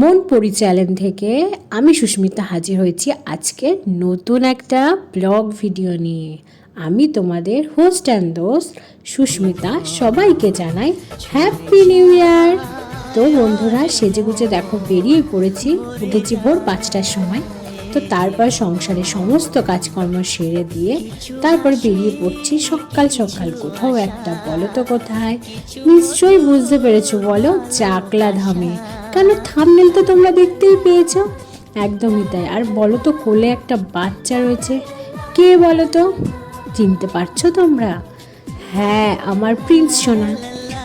মন পরিচালন থেকে আমি সুস্মিতা হাজির হয়েছি আজকে নতুন একটা ব্লগ ভিডিও নিয়ে। আমি তোমাদের হোস্ট অ্যান্ড দোস্ত সুস্মিতা সবাইকে জানাই হ্যাপি নিউ ইয়ার তো বন্ধুরা সেজে গুজে দেখো, বেরিয়ে পড়েছি। উঠেছি ভোর পাঁচটার সময়। তো তারপর সংসারে সমস্ত কাজকর্ম সেরে দিয়ে তারপর বেরিয়ে পড়ছি সকাল সকাল। কোথাও একটা বলো তো কোথায়? নিশ্চয়ই বুঝতে পেরেছ বলো, চাকলা ধামে। কেন থামনেল তো তোমরা দেখতেই পেয়েছ? একদমই তাই। আর বলো তো কোলে একটা বাচ্চা রয়েছে। কে বলো তো? চিনতে পারছ তোমরা? হ্যাঁ আমার প্রিন্স সোনা।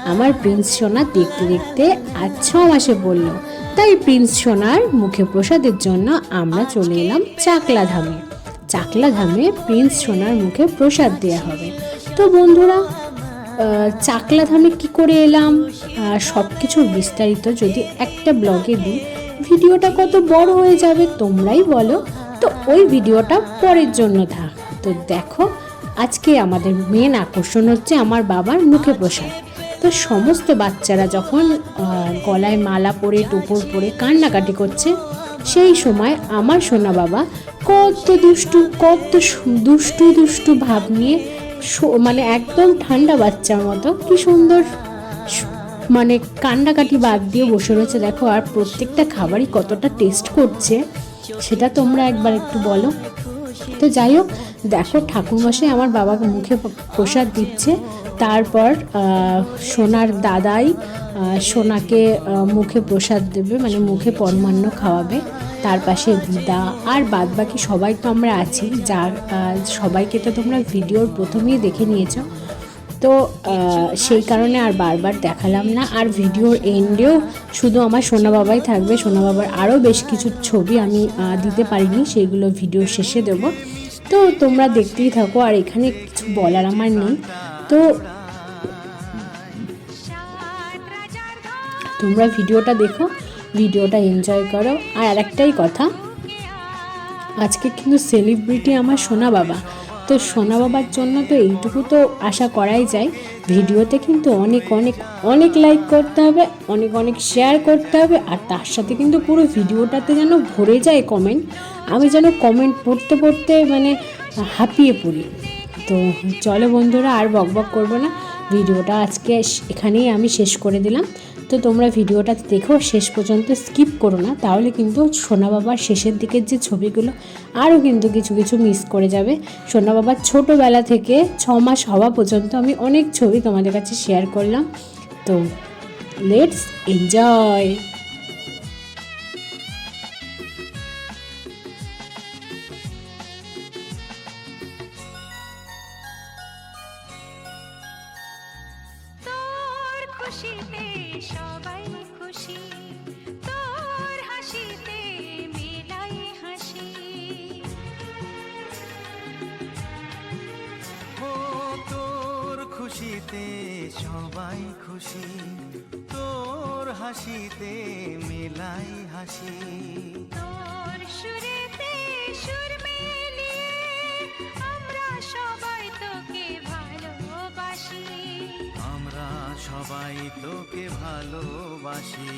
আমার প্রিন্স সোনা দেখতে দেখতে আজ ছ মাসে বলল তাই প্রিন্স সোনার মুখে প্রসাদের জন্য আমরা চলে এলাম চাকলা ধামে চাকলা ধামে প্রিন্স সোনার মুখে প্রসাদ দেওয়া হবে। তো বন্ধুরা চাকলা ধামে কি করে এলাম? সব কিছুর বিস্তারিত যদি একটা ব্লগে দিই, ভিডিওটা কত বড় হয়ে যাবে তোমরাই বলো। তো ওই ভিডিওটা পরের জন্য থাক। তো দেখো, আজকে আমাদের মেন আকর্ষণ হচ্ছে আমার বাবার মুখে প্রসাদ। তো সমস্ত বাচ্চারা যখন গলায় মালা পরে, টোপর পরে কান্নাকাটি করছে, সেই সময় আমার সোনা বাবা কত দুষ্টু কত দুষ্টু দুষ্টু ভাব নিয়ে মানে একদম ঠান্ডা বাচ্চার মতো, কি সুন্দর মানে কান্নাকাটি বাদ দিয়ে বসে রয়েছে। দেখো, আর প্রত্যেকটা খাবারই কতটা টেস্ট করছে, সেটা তোমরা একবার একটু বলো। তো যাই হোক, দেখো, ঠাকুরমশাই আমার বাবাকে মুখে প্রসাদ দিচ্ছে। তারপর সোনার দাদাই সোনাকে মুখে প্রসাদ দেবে মানে মুখে পরমান্ন খাওয়াবে, তার পাশে দিদা আর বাদ বাকি সবাই তো আমরা আছি, যার সবাইকে তো তোমরা ভিডিওর প্রথমেই দেখে নিয়েছো। তো সেই কারণে আর বারবার দেখালাম না, আর ভিডিওর এন্ডেও শুধু আমার সোনা বাবাই থাকবে, সোনা বাবার আরও বেশ কিছু ছবি আমি দিতে পারিনি, সেইগুলো ভিডিও শেষে দেব। তো তোমরা দেখতেই থাকো, আর এখানে কিছু বলার আমার নেই। তো তোমরা ভিডিওটা দেখো, ভিডিওটা এনজয় করো। আর আরেকটাই কথা, আজকে কিন্তু সেলিব্রিটি আমার সোনা বাবা। তো সোনা বাবার জন্য তো এইটুকু তো আশা করাই যায়। ভিডিওতে কিন্তু অনেক অনেক অনেক লাইক করতে হবে, অনেক অনেক শেয়ার করতে হবে। আর তার সাথে কিন্তু পুরো ভিডিওটাতে যেন ভরে যায় কমেন্ট আমি যেন কমেন্ট পড়তে পড়তে মানে হাঁপিয়ে পড়ি। তো চলো বন্ধুরা আর বক বক করব না। ভিডিওটা আজকে এখানেই আমি শেষ করে দিলাম। তো তোমরা ভিডিওটা দেখো, শেষ পর্যন্ত স্কিপ করো না। তাহলে কিন্তু সোনা বাবার শেষের দিকের যে ছবিগুলো, আরও কিন্তু কিছু কিছু মিস করে যাবে। সোনা বাবার ছোটোবেলা থেকে ছ মাস হওয়া পর্যন্ত আমি অনেক ছবি তোমাদের কাছে শেয়ার করলাম। তো লেটস এনজয় খুশিতে সবাই খুশি। তোর হাসিতে মেলাই হাসি। ও তোর খুশিতে সবাই খুশি। তোর হাসিতে মেলাই হাসি। তোর সুরেতে সবাই তোকে ভালোবাসি।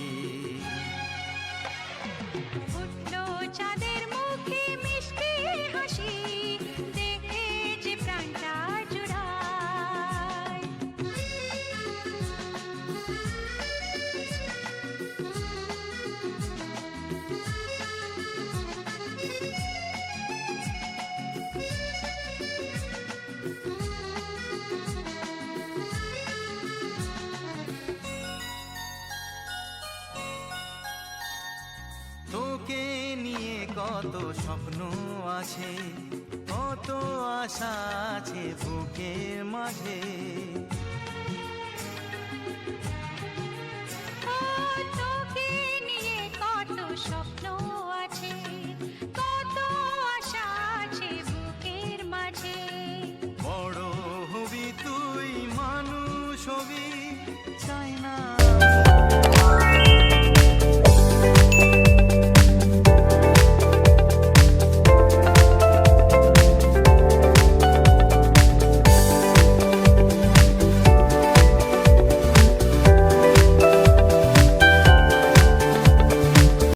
কত স্বপ্ন আছে কত আশা আছে বুকের মাঝে।